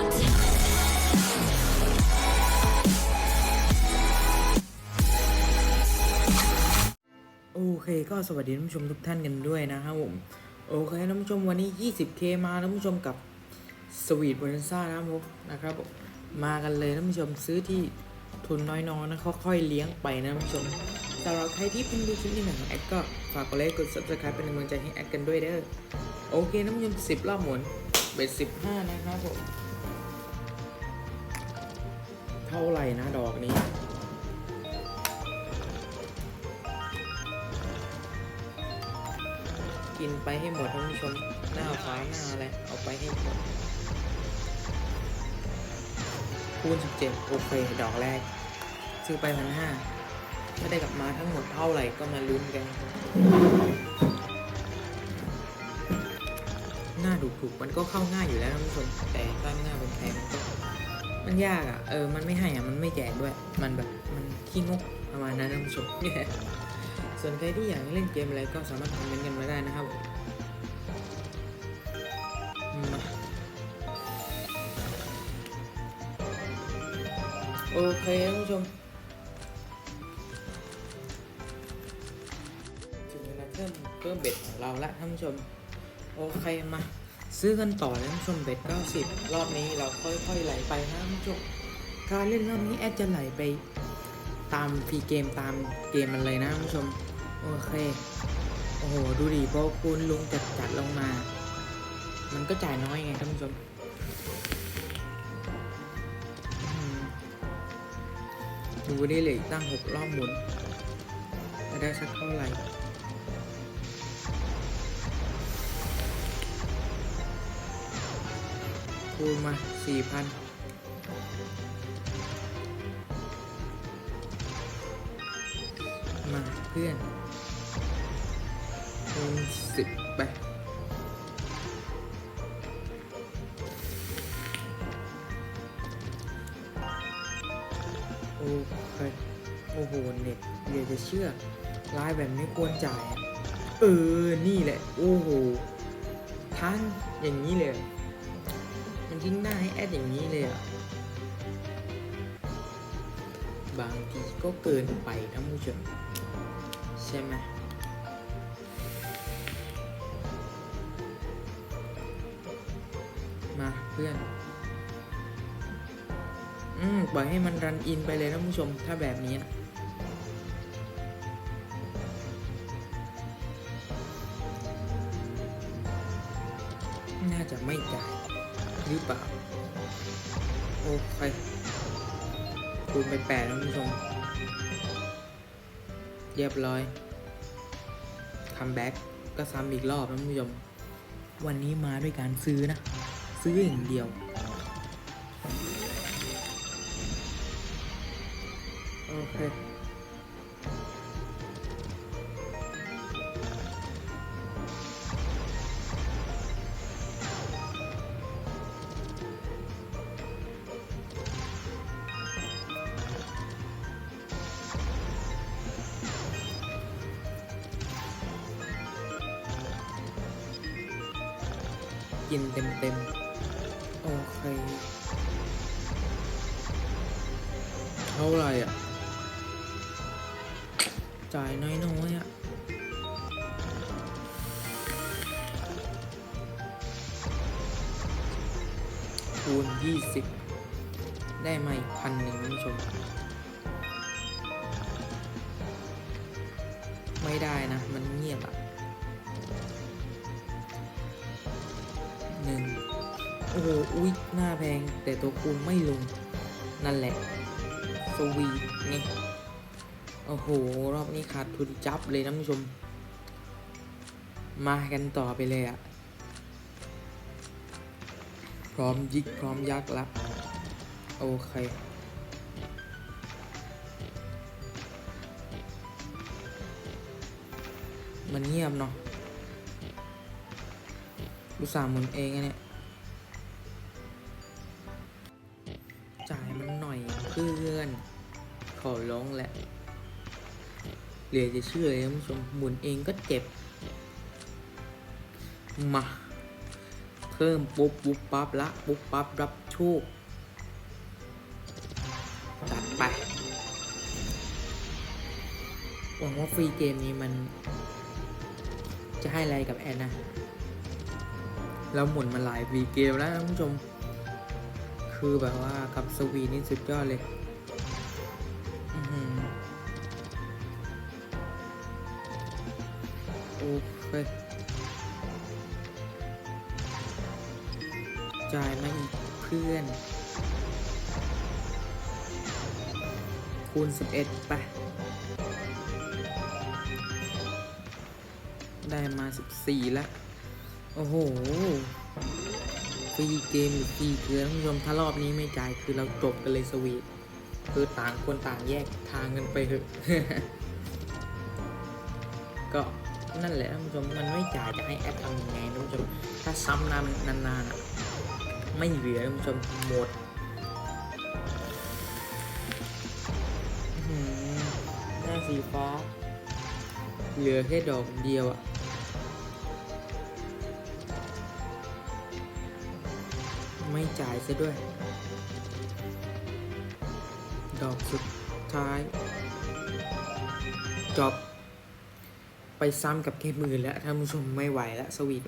โอเคก็สวัสดีท่านผู้ชมทุกท่านกันด้วยนะครับผม โอเคท่านผู้ชมวันนี้ 20k มาท่านผู้ชมกับสวีทบนซ่านะครับผมนะครับผมมากันเลยท่านผู้ชมซื้อที่ทุนน้อยๆนะค่อยๆเลี้ยงไปนะท่านผู้ชมสำหรับใครที่เพิ่งดูคลิปนี้หนังแอดก็ฝากกดไลค์กด subscribe เป็นกำลังใจให้แอดกันด้วยเด้อโอเคท่านผู้ชม10รอบหมุนเบ็ด15 นะครับผม เท่าไหร่นะดอกนี้ กินไปให้หมดท่านผู้ชม หน้าฟ้าหน้าอะไร เอาไปให้หมดคูณ17 โอเค ดอกแรก ซื้อไปพันห้าถ้าได้กลับมาทั้งหมดเท่าไหร่ก็มาลุ้นกัน หน้าถูกๆมันก็เข้าง่ายอยู่แล้วท่านผู้ชมแต่ถ้า มันยากอะ เออ มันไม่ให้อะ มันไม่แจกด้วย มันแบบ มันขี้งกประมาณนั้นท่านผู้ชมส่วนใครที่อยากเล่นเกมอะไรก็สามารถคอมเมนต์กันมาได้นะครับโอเคท่านผู้ชมถึงเวลาเพิ่มเพิ่มเบ็ดของเราละท่านผู้ชม โอเคมา ซื้อกันต่อเลยท่านผู้ชมเบ็ด90 รอบนี้เราค่อยๆไหลไปนะผู้ชมการเล่นรอบนี้แอดจะไหลไป ตามฟรีเกมตามเกมมันเลยนะผู้ชมโอเคโอ้โหดูดิพอคุณลุงจัดจัดลงมา มันก็จ่ายน้อยไงท่านผู้ชมดูได้เลยตั้งหกรอบหมุนจะได้สักเท่าไหร่ คูณมาสี่พันมาเพื่อนคูณสิบไปโอเคโอ้โห เน็ตเดี๋ยวจะเชื่อไลน์แบบนี้ควรจ่าย เออ นี่แหละ โอ้โหทั้งอย่างนี้เลย มันทิ้งหน้าให้แอดอย่างนี้เลยอะ บางทีก็เกินไปท่านผู้ชมใช่ไหมมาเพื่อน อืมปล่อยให้มันรันอินไปเลยท่านผู้ชม ถ้าแบบนี้น่าจะไม่จ่าย หรือเปล่า โอเคคูณไปแปดท่านผู้ชม เรียบร้อยคัมแบ็กก็ซ้ำอีกรอบท่านผู้ชม วันนี้มาด้วยการซื้อนะ ซื้ออย่างเดียวโอเค กินเต็มเต็มโอเคเท่าไหร่อะ จ่ายน้อยๆอะคูณยี่สิบได้มาอีกพันหนึ่งท่านผู้ชม ไม่ได้นะ มันเงียบอะ โอ้โหอุ๊ยหน้าแพง แต่ตัวคูณไม่ลง นั่นแหละ สวีทไงโอ้โห รอบนี้ขาดทุนจับเลยท่านผู้ชม มากันต่อไปเลยอะพร้อมยิกพร้อมยักละ โอเคมันเงียบเนาะอุตส่าห์หมุนเองอะเนี่ย ขอร้องแหละเหลือจะเชื่อเลยท่านผู้ชมหมุนเองก็เจ็บ มาคพิ่มปุ๊บปุ๊บปั๊บละ ปุ๊บปั๊บรับโชคจัดไป หวังว่าฟรีเกมนี้มัน จะให้อะไรกับแอนนะเราหมุนมาหลายฟรีเกมแล้วท่านผู้ชม คือแบบว่ากับสวีนี่สุดยอดเลย โอเคจ่ายมาอีกเพื่อน คูณ 11ไปได้มา 14แล้ว โอ้โห ฟรีเกมหรือฟรีเกลือท่านผู้ชมถ้ารอบนี้ไม่จ่ายคือเราจบกันเลยสวีท คือต่างคนต่างแยกทางกันไปเถอะก็นั่นแหละท่านผู้ชมมันไม่จ่ายจะให้แอปทำยังไงท่านผู้ชมถ้าซ้ำนานนานๆอะไม่เหลือท่านผู้ชมหมดหือหน้าสีฟ้า เหลือแค่ดอกเดียวอะไม่จ่ายซะด้วย ดอกสุดท้ายจบไปซ้ำกับแค่มือแล้วท่านผู้ชมไม่ไหวแล้วสวีท